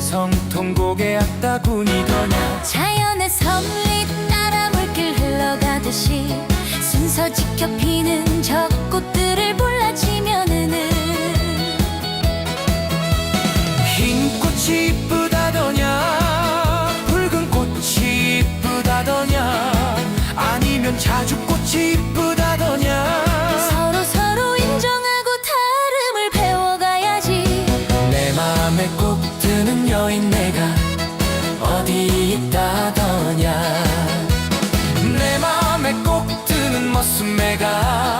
성 통곡의 악다구니더냐. 자연의 섭리 따라 물길 흘러가듯이 순서 지켜 피는 저 꽃들을 몰라치면은 흰 꽃이 이쁘다더냐 붉은 꽃이 이쁘다더냐. 아니면 자주 머슴매가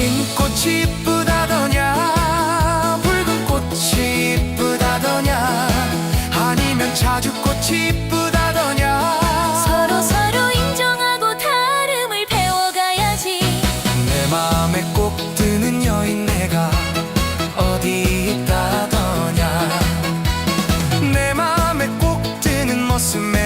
흰 꽃이 이쁘다더냐 붉은 꽃이 이쁘다더냐 아니면 자주 꽃이 이쁘다더냐. 서로 서로 인정하고 다름을 배워가야지. 내 맘에 꼭 드는 여인 내가 어디 있다더냐. 내 맘에 꼭 드는 머슴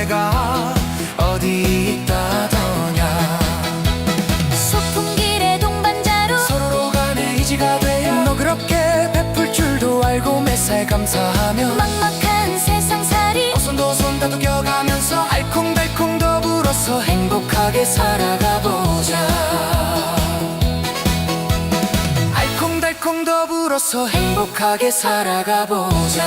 매사에 감사하며 막막한 세상살이 손도 손 다독여가면서 알콩달콩 더불어서 행복하게 살아가보자. 알콩달콩 더불어서 행복하게 살아가보자